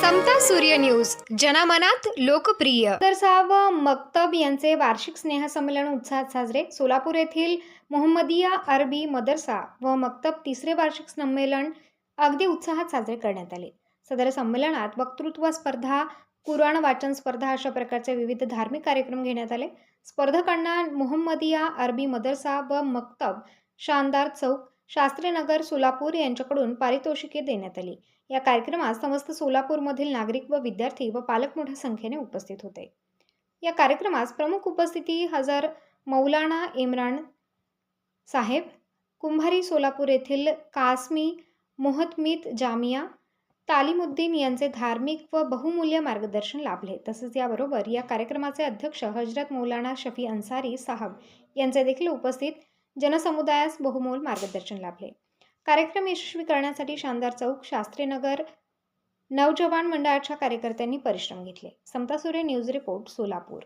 समता सूर्य न्यूज. जनमनात लोकप्रिय. तर साहब मक्तब यांचे वार्षिक स्नेहसंमेलन उत्साहात साजरे. सोलापूर येथील मोहम्मदिया अरबी मदरसा व मक्तब तिसरे वार्षिक संमेलन अगदी उत्साहात साजरे करण्यात आले. सदर संमेलनात वक्तृत्व स्पर्धा कुराण वाचन स्पर्धा अशा प्रकारचे विविध धार्मिक कार्यक्रम घेण्यात आले. स्पर्धकांना मोहम्मदिया अरबी मदरसा व मक्तब शानदार चौक शास्त्रीनगर सोलापूर यांच्याकडून पारितोषिके देण्यात आली. या कार्यक्रमात समस्त सोलापूरमधील नागरिक व विद्यार्थी व पालक मोठ्या संख्येने उपस्थित होते. या कार्यक्रमास प्रमुख उपस्थिती हजर मौलाना इम्रान साहेब कुंभारी सोलापूर येथील कासमी मोहतमीत जामिया तालिमुद्दीन यांचे धार्मिक व बहुमूल्य मार्गदर्शन लाभले. तसेच याबरोबर या कार्यक्रमाचे अध्यक्ष हजरत मौलाना शफी अन्सारी साहब यांचे देखील उपस्थित जनसमुदायास बहुमोल मार्गदर्शन लाभले. कार्यक्रम यशस्वी करण्यासाठी शानदार चौक शास्त्रीनगर नवजवान मंडळाच्या कार्यकर्त्यांनी परिश्रम घेतले. समता न्यूज रिपोर्ट सोलापूर.